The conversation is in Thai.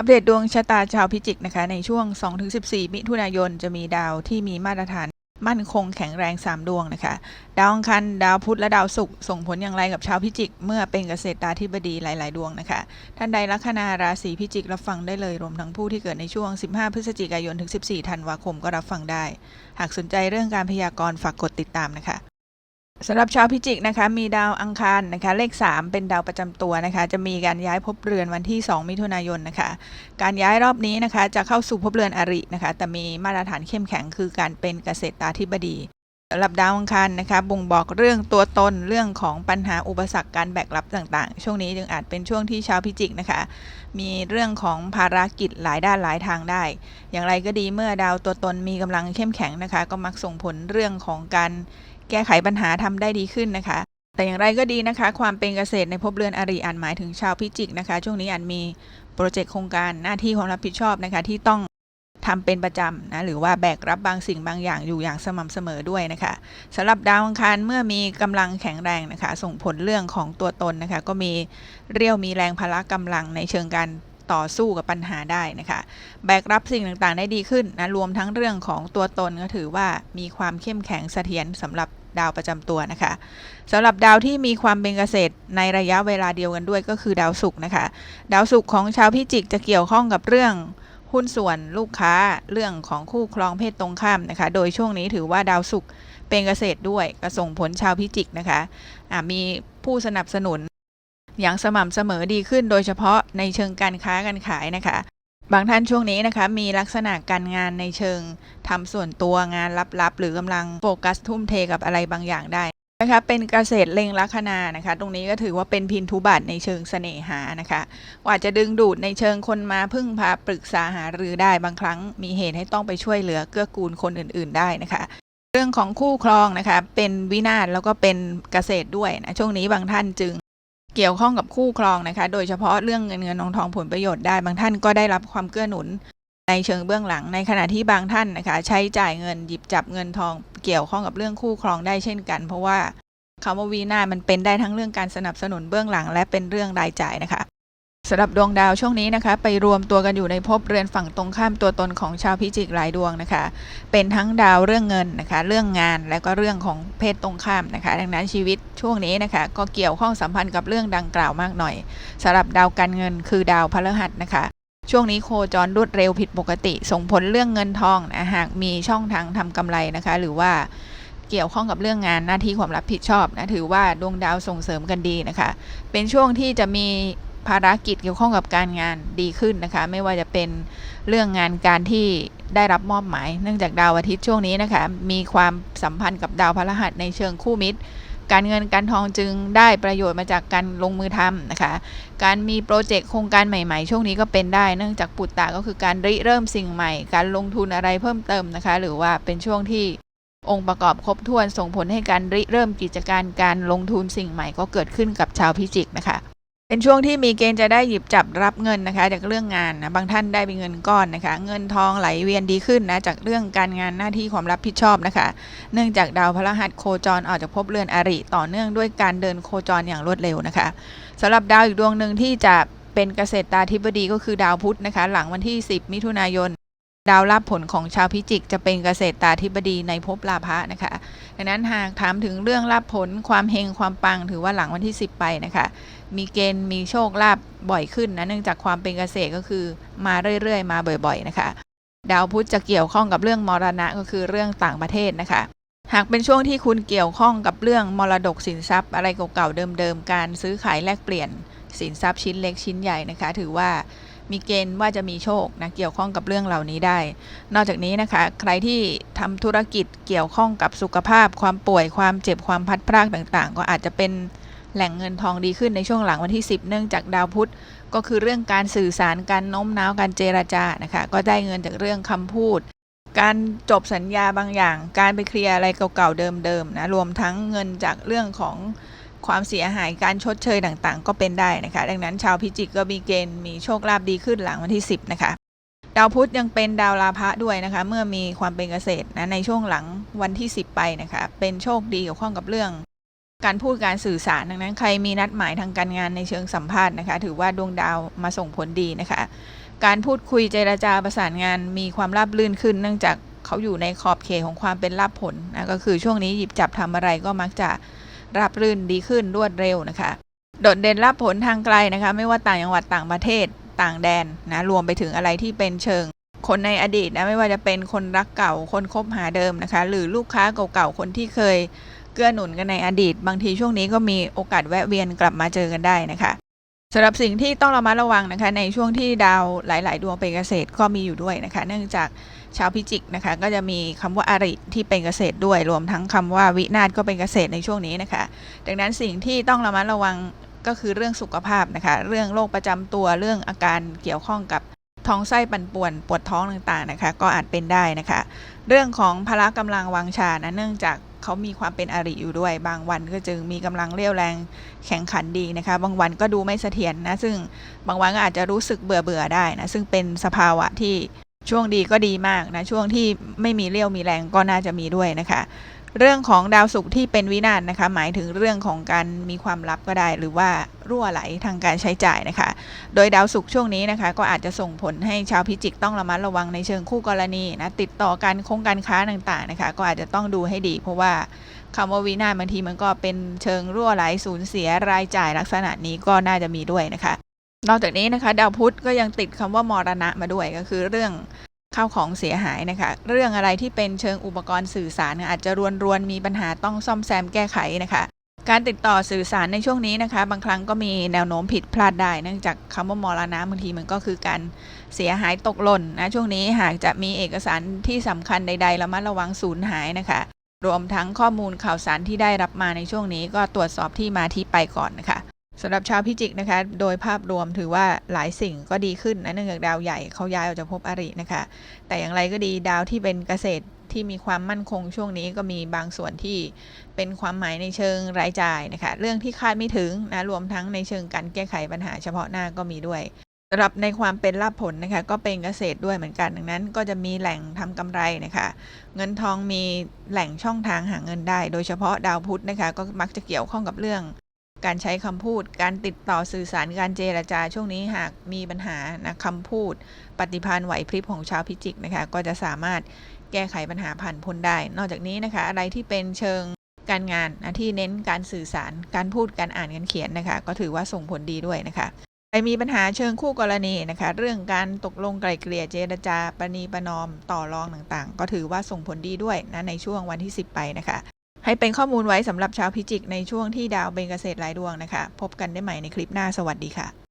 อัปเดตดวงชะตาชาวพิจิกนะคะ ในช่วง 2-14 มิถุนายนจะมีดาวที่มีมาตรฐานมั่นคงแข็งแรง 3 ดวงนะคะ ดาวอังคารดาวพุธและดาวศุกร์ส่งผลอย่างไรกับชาวพิจิก เมื่อเป็นเกษตรตาธิบดีหลาย ๆ ดวงนะคะ ท่านใดลัคนาราศีพิจิก รับฟังได้เลยรวมทั้งผู้ที่เกิดในช่วง 15 พฤศจิกายนถึง 14 ธันวาคมก็รับฟังได้ หากสนใจเรื่องการพยากรณ์ฝากกดติดตามนะคะ สำหรับชาวพิจิกนะคะมีดาวอังคารนะคะเลข 3 เป็นดาวประจำตัวนะคะจะมีการย้ายภพเรือนวันที่ 2 มิถุนายนนะคะการย้ายรอบนี้นะคะจะเข้าสู่ภพเรือนอรินะคะแต่มีมาตรฐานเข้มแข็งคือการเป็นเกษตรตาธิบดีสำหรับดาวอังคารนะคะบ่งบอกเรื่องตัวตนเรื่องของปัญหาอุปสรรคการแบกรับต่างๆ ช่วงนี้จึงอาจเป็นช่วงที่ชาวพิจิกนะคะ มีเรื่องของภารกิจหลายด้านหลายทางได้ อย่างไรก็ดีเมื่อดาวตัวตนมีกำลังเข้มแข็งนะคะ ก็มักส่งผลเรื่องของการ แก้ไขปัญหาทำได้ดีขึ้นนะคะ แต่อย่างไรก็ดีนะคะ ความเป็นเกษตรในภพเรือนอริอาจหมายถึงชาวพิจิกนะคะ ช่วงนี้อาจมีโปรเจกต์โครงการหน้าที่ความรับผิดชอบนะคะ ที่ต้องทำเป็นประจำนะหรือว่าแบกรับบางสิ่งบางอย่างอยู่อย่างสม่ำเสมอด้วยนะคะสำหรับดาวอังคารเมื่อมีกำลังแข็งแรงนะคะ ส่งผลเรื่องของตัวตนนะคะ ก็มีเรี่ยวมีแรงพละกำลังในเชิงการต่อสู้กับปัญหาได้นะคะ แบกรับสิ่งต่างๆได้ดีขึ้นนะรวมทั้งเรื่องของตัวตนก็ถือว่ามีความเข้มแข็งเสถียรสำหรับ ดาวประจำตัวนะคะสำหรับดาวที่มีความเป็นเกษตรในระยะเวลาเดียวกันด้วยก็คือดาวศุกร์นะคะ ดาวศุกร์ของชาวพิจิกจะเกี่ยวข้องกับเรื่องหุ้นส่วนลูกค้าเรื่องของคู่ครองเพศตรงข้ามนะคะ โดยช่วงนี้ถือว่าดาวศุกร์เป็นเกษตรด้วยก็ส่งผลชาวพิจิกนะคะะมีผู้สนับสนุนอย่างสม่ำเสมอดีขึ้นโดยเฉพาะในเชิงการค้าการขายนะคะ บางท่านช่วงนี้นะคะมีลักษณะการงานในเชิงทำส่วนตัวงานลับๆ หรือกำลังโฟกัสทุ่มเทกับอะไรบางอย่างได้นะคะเป็นเกษตรเล็งลัคนานะคะ ตรงนี้ก็ถือว่าเป็นพินทุบัตในเชิงเสน่หานะคะว่าจะดึงดูดในเชิงคนมาพึ่งพาปรึกษาหารือได้บางครั้งมีเหตุให้ต้องไปช่วยเหลือเกื้อกูลคนอื่น ๆ ได้นะคะ เรื่องของคู่ครองนะคะเป็นวินาศแล้วก็เป็นเกษตรด้วยนะช่วงนี้บางท่านจึง เกี่ยวข้องกับคู่ครองนะคะ โดยเฉพาะเรื่องเงินเงินทองทองผลประโยชน์ได้ บางท่านก็ได้รับความเกื้อหนุนในเชิงเบื้องหลัง ในขณะที่บางท่านนะคะ ใช้จ่ายเงินหยิบจับเงินทองเกี่ยวข้องกับเรื่องคู่ครองได้เช่นกัน เพราะว่าคำว่าวีนามันเป็นได้ทั้งเรื่องการสนับสนุนเบื้องหลัง และเป็นเรื่องรายจ่ายนะคะ สำหรับดวงดาวช่วงนี้นะคะ ไปรวมตัวกันอยู่ในภพเรือนฝั่งตรงข้ามตัวตนของชาวพิจิกหลายดวงนะคะ เป็นทั้งดาวเรื่องเงินนะคะ เรื่องงานและก็เรื่องของเพศตรงข้ามนะคะ ดังนั้นชีวิตช่วงนี้นะคะ ก็เกี่ยวข้องสัมพันธ์กับเรื่องดังกล่าวมากหน่อยสำหรับดาวการเงินคือดาวพฤหัสนะคะ ช่วงนี้โคจรรวดเร็วผิดปกติ ส่งผลเรื่องเงินทองนะหากมีช่องทางทำกำไรนะคะ หรือว่าเกี่ยวข้องกับเรื่องงานหน้าที่ความรับผิดชอบนะถือว่าดวงดาวส่งเสริมกันดีนะคะ เป็นช่วงที่จะมี ภารกิจเกี่ยวข้องกับการงานดีขึ้นนะคะ ไม่ว่าจะเป็นเรื่องงานการที่ได้รับมอบหมาย เนื่องจากดาวอาทิตย์ช่วงนี้นะคะ มีความสัมพันธ์กับดาวพฤหัสในเชิงคู่มิตร การเงินการทองจึงได้ประโยชน์มาจากการลงมือทำนะคะ การมีโปรเจกต์โครงการใหม่ๆ ช่วงนี้ก็เป็นได้ เนื่องจากปุตตาก็คือการริเริ่มสิ่งใหม่ การลงทุนอะไรเพิ่มเติมนะคะ หรือว่าเป็นช่วงที่องค์ประกอบครบถ้วนส่งผลให้การริเริ่มกิจการการลงทุนสิ่งใหม่ก็เกิดขึ้นกับชาวพิจิกนะคะ เป็นช่วงที่มีเกณฑ์จะได้หยิบจับรับเงินนะคะ จากเรื่องงานนะบางท่านได้เป็นเงินก้อนนะคะ เงินทองไหลเวียนดีขึ้นนะจากเรื่องการงานหน้าที่ความรับผิดชอบนะคะ เนื่องจากดาวพฤหัสโคจรออกจากภพเรือนอริ ต่อเนื่องด้วยการเดินโคจรอย่างรวดเร็วนะคะสำหรับดาวอีกดวงหนึ่งที่จะเป็นเกษตรตาธิบดีก็คือดาวพุธนะคะ หลังวันที่ 10 มิถุนายนดาวรับผลของชาวพิจิกจะเป็นเกษตรตาธิบดีในภพลาภะนะคะ ดังนั้นหากถามถึงเรื่องรับผลความเฮงความปังถือว่าหลังวันที่ 10 ไปนะคะ มีเกณฑ์มีโชคลาภบ่อยขึ้นนะเนื่องจากความเป็นเกษตรก็คือมาเรื่อยๆ มาบ่อยๆนะคะ ดาวพุธจะเกี่ยวข้องกับเรื่องมรณะก็คือเรื่องต่างประเทศนะคะ หากเป็นช่วงที่คุณเกี่ยวข้องกับเรื่องมรดกสินทรัพย์ อะไรเก่าๆเดิมๆการซื้อขายแลกเปลี่ยน สินทรัพย์ชิ้นเล็กชิ้นใหญ่นะคะ ถือว่ามีเกณฑ์ว่าจะมีโชคนะเกี่ยวข้องกับเรื่องเหล่านี้ได้ นอกจากนี้นะคะ ใครที่ทำธุรกิจเกี่ยวข้องกับสุขภาพ ความป่วยความเจ็บความพัดพรากต่างๆ ก็อาจจะเป็น แหล่งเงินทองดีขึ้นในช่วงหลังวันที่ 10 เนื่องจากดาวพุธก็คือเรื่องการสื่อสารการโน้มน้าวการเจราจานะคะก็ได้เงินจากเรื่องคำพูด การจบสัญญาบางอย่าง การไปเคลียร์อะไรเก่าๆเดิมๆนะรวมทั้งเงินจากเรื่องของความเสียหายการชดเชยต่างๆ ก็เป็นได้นะคะ ดังนั้นชาวพิจิกก็มีเกณฑ์มีโชคลาภดีขึ้นหลังวันที่ 10 นะคะ ดาวพุธยังเป็นดาวลาภะด้วยนะคะ เมื่อมีความเป็นเกษตรนะในช่วงหลังวันที่ 10 ไปนะคะ เป็นโชคดีเกี่ยวข้องกับเรื่อง การพูดการสื่อสารดังนั้นใครมีนัดหมายทางการงานในเชิงสัมภาษณ์นะคะ ถือว่าดวงดาวมาส่งผลดีนะคะ การพูดคุยเจรจาประสานงานมีความราบรื่นขึ้น เนื่องจากเขาอยู่ในขอบเขตของความเป็นลาบผลนะก็คือช่วงนี้หยิบจับทำอะไรก็มักจะราบรื่นดีขึ้นรวดเร็วนะคะ โดดเด่นรับผลทางไกลนะคะ ไม่ว่าต่างจังหวัดต่างประเทศต่างแดนนะรวมไปถึงอะไรที่เป็นเชิง คนในอดีตนะไม่ว่าจะเป็นคนรักเก่าคนคบหาเดิมนะคะ หรือลูกค้าเก่าๆคนที่เคย กื้อหนุนกันในอดีต บางทีช่วงนี้ก็มีโอกาสแวะเวียนกลับมาเจอกันได้นะคะสำหรับสิ่งที่ต้องระมัดระวังนะคะ ในช่วงที่ดาวหลาย ๆ ดวงเป็นเกษตรก็มีอยู่ด้วยนะคะ เนื่องจากชาวพิจิกนะคะ ก็จะมีคำว่าอาริที่เป็นเกษตรด้วย รวมทั้งคำว่าวินาศก็เป็นเกษตรในช่วงนี้นะคะ ดังนั้นสิ่งที่ต้องระมัดระวังก็คือเรื่องสุขภาพนะคะ เรื่องโรคประจำตัวเรื่องอาการเกี่ยวข้องกับท้องไส้ปั่นป่วนปวดท้องต่างๆนะคะ ก็อาจเป็นได้นะคะ เรื่องของพละกำลังวังชานะเนื่องจาก เขามีความเป็นอริอยู่ด้วย บางวันก็จึงมีกำลังเรี่ยวแรงแข็งขันดีนะคะ บางวันก็ดูไม่เสถียรนะ ซึ่งบางวันก็อาจจะรู้สึกเบื่อเบื่อได้นะ ซึ่งเป็นสภาวะที่ช่วงดีก็ดีมากนะ ช่วงที่ไม่มีเรี่ยวมีแรงก็น่าจะมีด้วยนะคะ เรื่องของดาวศุกร์ที่เป็นวินาศนะคะ หมายถึงเรื่องของการมีความลับก็ได้ หรือว่ารั่วไหลทางการใช้จ่ายนะคะ โดยดาวศุกร์ช่วงนี้นะคะ ก็อาจจะส่งผลให้ชาวพิจิกต้องระมัดระวังในเชิงคู่กรณีนะติดต่อการคงการค้าต่างๆนะคะ ก็อาจจะต้องดูให้ดี เพราะว่าคำว่าวินาศบางทีมันก็เป็นเชิงรั่วไหลสูญเสียรายจ่ายลักษณะนี้ก็น่าจะมีด้วยนะคะนอกจากนี้นะคะดาวพุธก็ยังติดคำว่ามรณะมาด้วยก็คือเรื่อง ข้าวของเสียหายนะคะ เรื่องอะไรที่เป็นเชิงอุปกรณ์สื่อสารอาจจะรวนรวนมีปัญหาต้องซ่อมแซมแก้ไขนะคะ การติดต่อสื่อสารในช่วงนี้นะคะ บางครั้งก็มีแนวโน้มผิดพลาดได้เนื่องจากคำว่ามรณะบางทีมันก็คือการเสียหายตกหล่นนะช่วงนี้หากจะมีเอกสารที่สำคัญใดๆระมัดระวังสูญหายนะคะ รวมทั้งข้อมูลข่าวสารที่ได้รับมาในช่วงนี้ ก็ตรวจสอบที่มาที่ไปก่อนนะคะ สำหรับชาวพิจิกนะคะ โดยภาพรวมถือว่าหลายสิ่งก็ดีขึ้นนะเนื่องจากดาวใหญ่เขาย้ายออกจากภพอรินะคะ แต่อย่างไรก็ดีดาวที่เป็นเกษตรที่มีความมั่นคงช่วงนี้ก็มีบางส่วนที่เป็นความหมายในเชิงรายจ่ายนะคะ เรื่องที่คาดไม่ถึงนะรวมทั้งในเชิงการแก้ไขปัญหาเฉพาะหน้าก็มีด้วยสำหรับในความเป็นลาภผลนะคะก็เป็นเกษตรด้วยเหมือนกันดังนั้น ก็จะมีแหล่งทำกำไรนะคะ เงินทองมีแหล่งช่องทางหาเงินได้ โดยเฉพาะดาวพุธนะคะก็มักจะเกี่ยวข้องกับเรื่อง การใช้คำพูด การติดต่อสื่อสารการเจรจาช่วงนี้หากมีปัญหานะคำพูด ปฏิภาณไหวพริบของชาวพิจิกนะคะ ก็จะสามารถแก้ไขปัญหาผ่านพ้นได้ นอกจากนี้นะคะ อะไรที่เป็นเชิงการงานนะที่เน้นการสื่อสาร การพูด การอ่านการเขียนนะคะ ก็ถือว่าส่งผลดีด้วยนะคะใครมีปัญหาเชิงคู่กรณีนะคะ เรื่องการตกลงไกล่เกลี่ยเจรจาประนีประนอมต่อรองต่างๆ ก็ถือว่าส่งผลดีด้วยนะในช่วงวันที่ 10 ไปนะคะ ให้เป็นข้อมูลไว้สำหรับชาวพิจิกในช่วงที่ดาวเบงเกษตรหลายดวงนะคะ พบกันได้ใหม่ในคลิปหน้าสวัสดีค่ะ